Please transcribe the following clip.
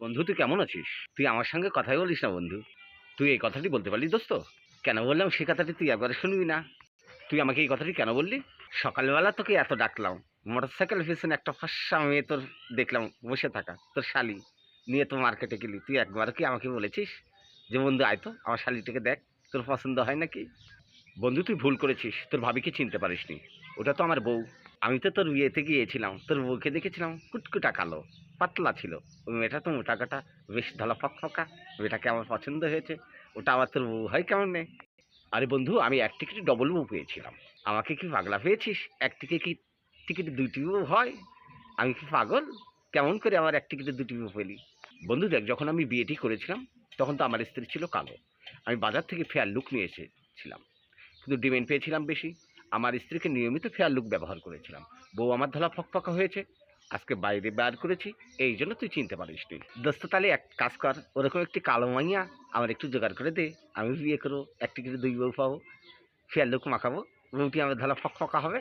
বন্ধু, তুই কেমন আছিস? তুই আমার সঙ্গে কথাই বলিস না বন্ধু। তুই এই কথাটি বলতে পারলি দোস্ত। কেন বললাম সে কথাটি তুই একবারে শুনবি না? তুই আমাকে এই কথাটি কেন বললি? সকালবেলা তোকে এত ডাকলাম। মোটর সাইকেল পেছনে একটা ফর্সা মেয়ে তোর দেখলাম বসে থাকা, তোর শালি। নিয়ে তো মার্কেটে গেলি। তুই একবার কি আমাকে বলেছিস যে, বন্ধু, আয় তো, আমার শালিটাকে দেখ, তোর পছন্দ হয় নাকি? বন্ধু, তুই ভুল করেছিস। তোর ভাবিকে চিনতে পারিসনি। ওটা তো আমার বউ। আমি তো তোর বিয়েতে গিয়েছিলাম। তোর বউকে দেখেছিলাম। কুটকুটা কালো। পাতলা ছিল। ওই মেয়েটা তো মোটা কাটা বেশ ধলা ফকফকা মেয়েটাকে আমার পছন্দ হয়েছে? ওটা আমার তোর বউ হয় কেমন নেই আরে বন্ধু, আমি এক টিকিটে ডবল বউ পেয়েছিলাম। আমাকে কি পাগলা পেয়েছিস? এক টিকিটে কি টিকিটে দুটি বউ হয়? আমি কি পাগল? কেমন করে আমার এক টিকিটে দুটি বউ পেলি? বন্ধু, দেখ, যখন আমি বিয়েটি করেছিলাম, তখন তো আমার স্ত্রী ছিল কালো। আমি বাজার থেকে ফেয়ার লুক নিয়ে এসেছিলাম। কিন্তু ডিমেন্ড পেয়েছিলাম বেশি। আমার স্ত্রীকে নিয়মিত ফেয়ার লুক ব্যবহার করেছিলাম। বউ আমার ধলা ফকফকা হয়েছে। আজকে বাইরে বার করেছি, এই জন্য তুই চিনতে পারিস তুই দোস্ত, তাহলে এক কাজ কর, ওরকম একটি কালো মাইয়া আমার একটু জোগাড় করে দে, আমি বিয়ে করব, একটি করে দুই বউ পাবো ফেয়ার লোক মাখাবো, রুটি আমার ধারা ফক ফকা হবে।